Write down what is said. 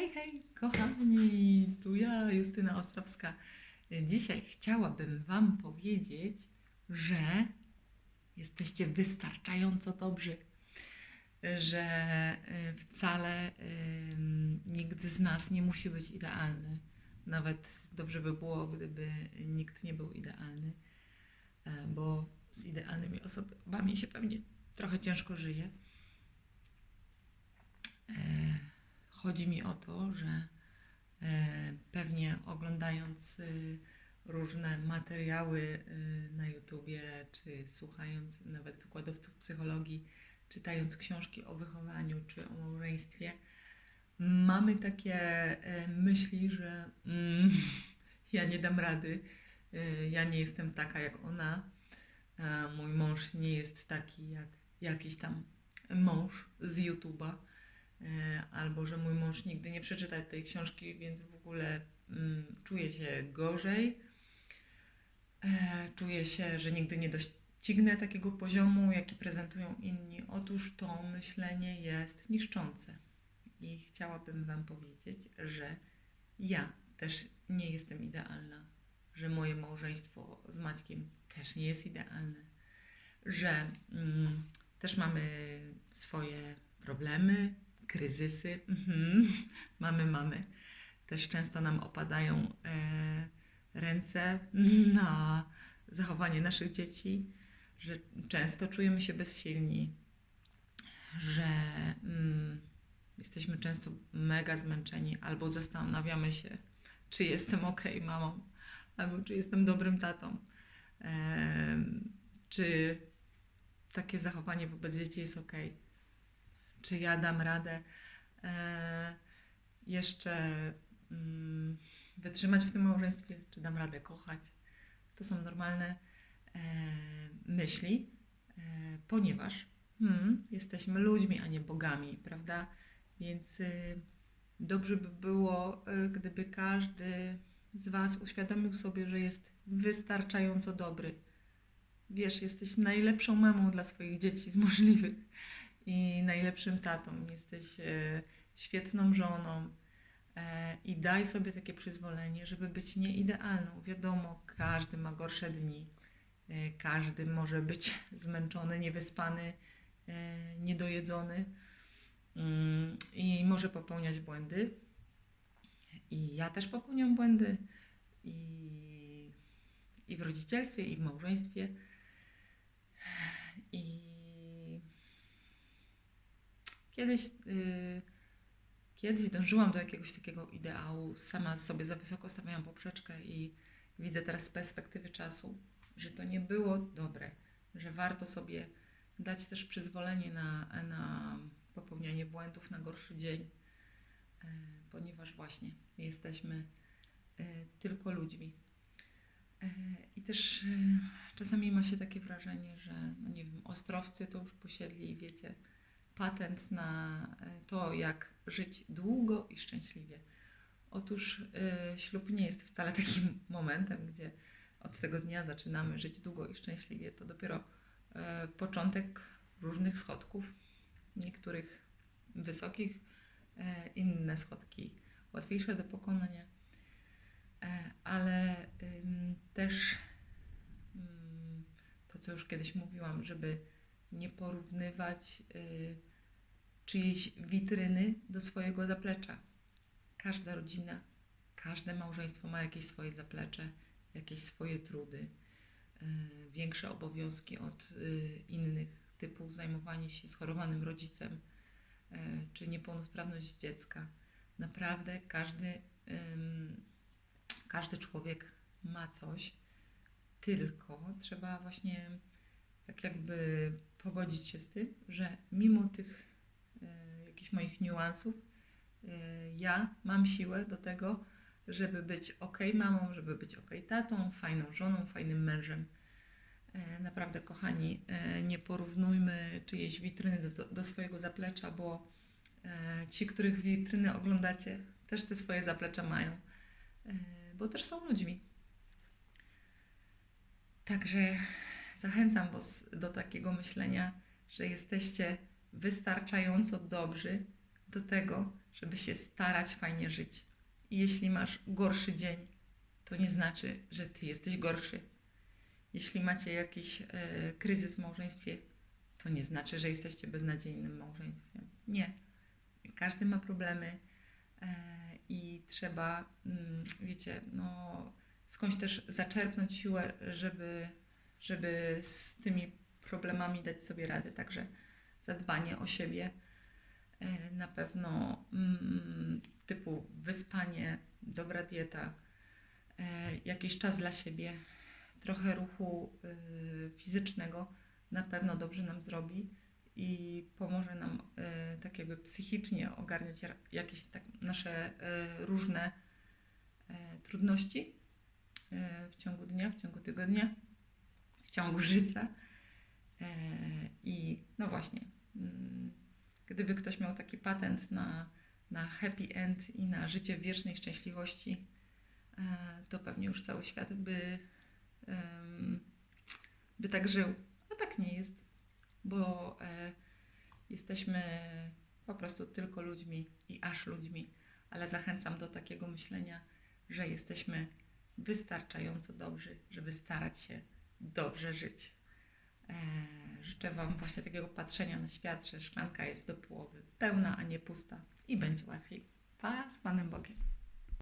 Hej, hej, kochani, tu ja, Justyna Ostrawska. Dzisiaj chciałabym Wam powiedzieć, że jesteście wystarczająco dobrzy, że y, wcale nikt z nas nie musi być idealny. Nawet dobrze by było, gdyby nikt nie był idealny, e, bo z idealnymi osobami się pewnie trochę ciężko żyje. Chodzi mi o to, że e, pewnie oglądając y, różne materiały y, na YouTubie, czy słuchając nawet wykładowców psychologii, czytając książki o wychowaniu czy o małżeństwie, mamy takie e, myśli, że mm, ja nie dam rady, y, ja nie jestem taka jak ona, mój mąż nie jest taki jak jakiś tam mąż z YouTube'a albo że mój mąż nigdy nie przeczyta tej książki, więc w ogóle mm, czuję się gorzej. E, czuję się, że nigdy nie doścignę takiego poziomu, jaki prezentują inni. Otóż to myślenie jest niszczące. I chciałabym Wam powiedzieć, że ja też nie jestem idealna, że moje małżeństwo z Maćkiem też nie jest idealne, że mm, też mamy swoje problemy, kryzysy. Mhm. Mamy, mamy. Też często nam opadają e, ręce na zachowanie naszych dzieci, że często czujemy się bezsilni, że mm, jesteśmy często mega zmęczeni albo zastanawiamy się, czy jestem ok mamą, albo czy jestem dobrym tatą. Em, czy takie zachowanie wobec dzieci jest ok? Czy ja dam radę e, jeszcze mm, wytrzymać w tym małżeństwie? Czy dam radę kochać? To są normalne e, myśli, e, ponieważ hmm, jesteśmy ludźmi, a nie bogami, prawda? Więc y, dobrze by było, y, gdyby każdy z Was uświadomił sobie, że jest wystarczająco dobry. Wiesz, jesteś najlepszą mamą dla swoich dzieci z możliwych i najlepszym tatą. Jesteś e, świetną żoną e, i daj sobie takie przyzwolenie, żeby być nieidealną. Wiadomo, każdy ma gorsze dni, e, każdy może być zmęczony, niewyspany, niedojedzony mm, i może popełniać błędy. I ja też popełniam błędy i, i w rodzicielstwie, i w małżeństwie. I kiedyś, y, kiedyś dążyłam do jakiegoś takiego ideału, sama sobie za wysoko stawiałam poprzeczkę i widzę teraz z perspektywy czasu, że to nie było dobre, że warto sobie dać też przyzwolenie na, na popełnianie błędów na gorszy dzień, y, ponieważ właśnie jesteśmy y, tylko ludźmi. E, I też czasami ma się takie wrażenie, że no nie wiem, ostrowcy to już posiedli, wiecie, patent na e, to, jak żyć długo i szczęśliwie. Otóż e, ślub nie jest wcale takim momentem, gdzie od tego dnia zaczynamy żyć długo i szczęśliwie. To dopiero e, początek różnych schodków, niektórych wysokich, inne schodki łatwiejsze do pokonania ale też to, co już kiedyś mówiłam, żeby nie porównywać y, czyjejś witryny do swojego zaplecza. Każda rodzina, każde małżeństwo ma jakieś swoje zaplecze, jakieś swoje trudy, y, większe obowiązki od y, innych, typu zajmowanie się schorowanym rodzicem y, czy niepełnosprawność dziecka. Naprawdę każdy każdy człowiek ma coś, tylko trzeba właśnie tak jakby pogodzić się z tym, że mimo tych e, jakichś moich niuansów, e, ja mam siłę do tego, żeby być ok mamą, żeby być ok tatą, fajną żoną, fajnym mężem. E, naprawdę, kochani, e, nie porównujmy czyjejś witryny do, do swojego zaplecza, bo e, ci, których witryny oglądacie, też te swoje zaplecze mają. E, bo też są ludźmi. Także zachęcam Was do takiego myślenia, że jesteście wystarczająco dobrzy, do tego, żeby się starać fajnie żyć. I jeśli masz gorszy dzień, to nie znaczy, że ty jesteś gorszy. Jeśli macie jakiś e, kryzys w małżeństwie, to nie znaczy, że jesteście beznadziejnym małżeństwem. Nie. Każdy ma problemy e, i trzeba, mm, wiecie, no, skądś też zaczerpnąć siłę, żeby, żeby z tymi problemami dać sobie radę. Także zadbanie o siebie e, na pewno mm, typu wyspanie, dobra dieta, e, jakiś czas dla siebie, trochę ruchu y, fizycznego na pewno dobrze nam zrobi i pomoże nam e, tak jakby psychicznie ogarniać jakieś tak nasze różne trudności w ciągu dnia, w ciągu tygodnia, w ciągu życia. I no właśnie, mm, gdyby ktoś miał taki patent na, na happy end i na życie w wiecznej szczęśliwości, e, to pewnie już cały świat by, by tak żył. A tak nie jest, bo e, jesteśmy po prostu tylko ludźmi i aż ludźmi, ale zachęcam do takiego myślenia, że jesteśmy wystarczająco dobrzy, żeby starać się dobrze żyć. Życzę Wam właśnie takiego patrzenia na świat, że szklanka jest do połowy pełna, a nie pusta i będzie łatwiej. Pa z Panem Bogiem.